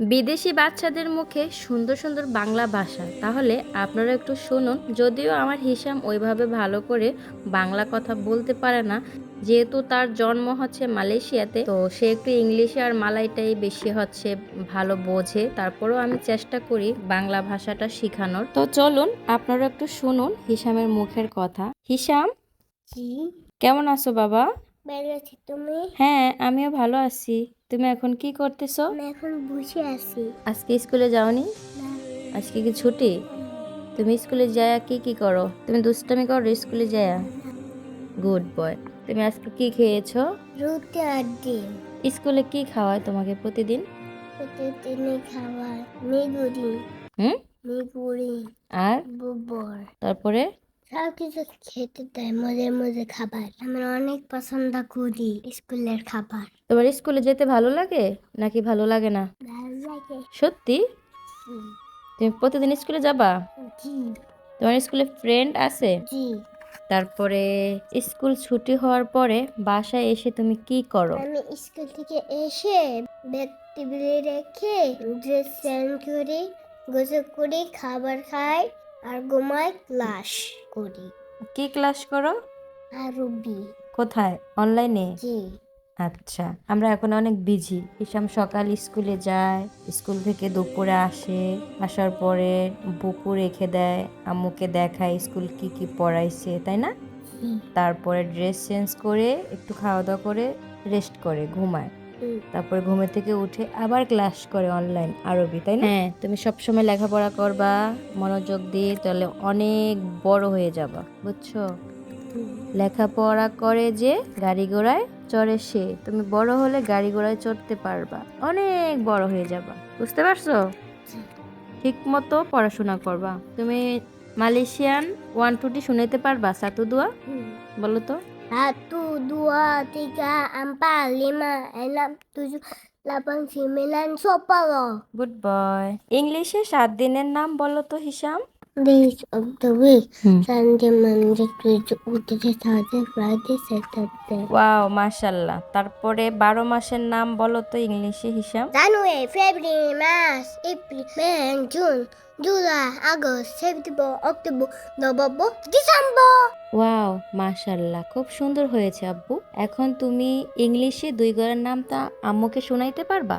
বিদেশি বাচ্চাদের মুখে সুন্দর সুন্দর বাংলা ভাষা। তাহলে আপনারা একটু শুনুন যদিও আমার হিসাম ওইভাবে ভালো করে বাংলা কথা বলতে পারে না যেহেতু তার জন্ম হচ্ছে মালয়েশিয়াতে তো সে একটু ইংলিশে আর মালাইটাই বেশি হচ্ছে ভালো বোঝে। তারপরেও আমি চেষ্টা করি বাংলা ভাষাটা শেখানোর। তো চলুন আপনারা একটু শুনুন হিসামের মুখের কথা। হিসাম? কেমন আছো বাবা? ভালো আছি তুমি? হ্যাঁ আমিও ভালো আছি। তুমি এখন কি করতেছো? আমি এখন বসে আছি। আজকে স্কুলে যাওনি? আজকে কি ছুটি? তুমি স্কুলে যায় কি কি করো? তুমি দুষ্টামি করো স্কুলে যায়? গুড বয় তুমি আজকে কি খেয়েছো? রুটি আর ডিম। স্কুলে কি খাওয়ায় তোমাকে প্রতিদিন? প্রতিদিনই খাবার মেগুড়ি হুম? মেগুড়ি আর? গোবর। তারপরে? সব কিছু খেতে দেয় মজা মজা খাবার। আমি অনেক পছন্দ করি স্কুলের খাবার। তোমার স্কুলে যেতে ভালো লাগে নাকি ভালো লাগে না? ভালো লাগে। সত্যি? তুমি প্রতিদিন স্কুলে যাবা? জি। তোমার স্কুলে ফ্রেন্ড আছে? জি। তারপরে স্কুল ছুটি হওয়ার পরে বাসায় এসে তুমি কি করো? আমি স্কুল থেকে এসে ব্যাগ টেবিলে রেখে ড্রেস চেঞ্জ করি গোসল করি খাবার খাই আর ঘুমাই ক্লাস করি। কি ক্লাস করো? আর রুবি। কোথায়? অনলাইনে? জি। আচ্ছা আমরা এখন অনেক বিজি। হিসাম সকাল স্কুলে যায় স্কুল থেকে দুপুরে আসে আসার পরে বুকু রেখে দেয় আম্মুকে দেখায় স্কুল কি কি পড়াইছে তাই না? তারপরে ড্রেস চেঞ্জ করে একটু খাওয়া দাওয়া করে রেস্ট করে ঘুমায়। তারপরে ঘুমে থেকে উঠে আবার ক্লাস করে অনলাইন আরবি তাই না? হ্যাঁ তুমি সবসময় লেখাপড়া করবা মনোযোগ দিয়ে তাহলে অনেক বড় হয়ে যাবা বুঝছ? লেখাপড়া করে যে গাড়ি ঘোড়ায় চড়ে সে তুমি বড় হলে গাড়ি ঘোড়ায় চড়তে পারবা অনেক বড় হয়ে যাবা বুঝতে পারছ। ঠিক মতো পড়াশোনা করবা তুমি মালয়েশিয়ান ওয়ান টুটি শুনাইতে পারবা সাতু দোয়া। বলো তো। Satu, dua, tiga, empat, lima, enam, tujuh, delapan, sembilan, sepuluh. Good boy ইংলিশে সাত দিনের নাম বলো তো Hisham Days of the week. Hmm Sunday, Monday, Tuesday, Wednesday, Thursday, Friday, Saturday. Wow মাশাল্লাহ তারপরে বারো মাসের নাম বলো তো ইংলিশে Hisham January, February, March, April, May, June, July, August, September, October, November, December. Wow মাশাল্লাহ খুব সুন্দর হয়েছে আব্বু এখন তুমি ইংলিশে দুই ঘরের নামটা আম্মুকে শোনাইতে পারবা।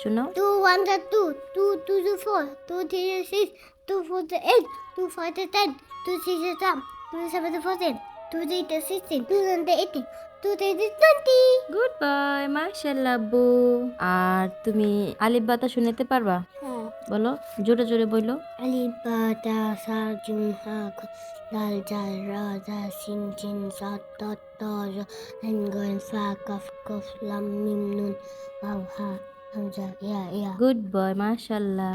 শোনাও Two, one, two, two, two, two, four, two, three, six, two, four, eight, two, five, ten, two, six, seven, two, seven, fourteen, two, eight, sixteen, two, nine, eighteen, ten, twenty. Good bye মাশাল্লাহ আব্বু আর তুমি আলিফ বাতা শুনাইতে পারবা? হ্যাঁ। বলো জোরে জোরে বইলো আলিফ বা তা সা জুম হা দাল জাল রা জা সিন জিন সা ত ত জ আইন গন ফা কফ কফ লাম মিম নুন ওয়াও হা হামজা ইয়া ইয়া। গুড বয় মাশাল্লাহ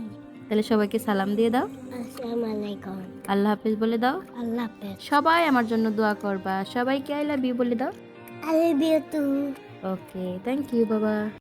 তাহলে সবাইকে সালাম দিয়ে দাও। আল্লাহ হাফিজ বলে দাও। আল্লাহ সবাই আমার জন্য দোয়া করবা। সবাইকে আই লাভ ইউ বলে দাও। আই ওকে থ্যাংক ইউ বাবা।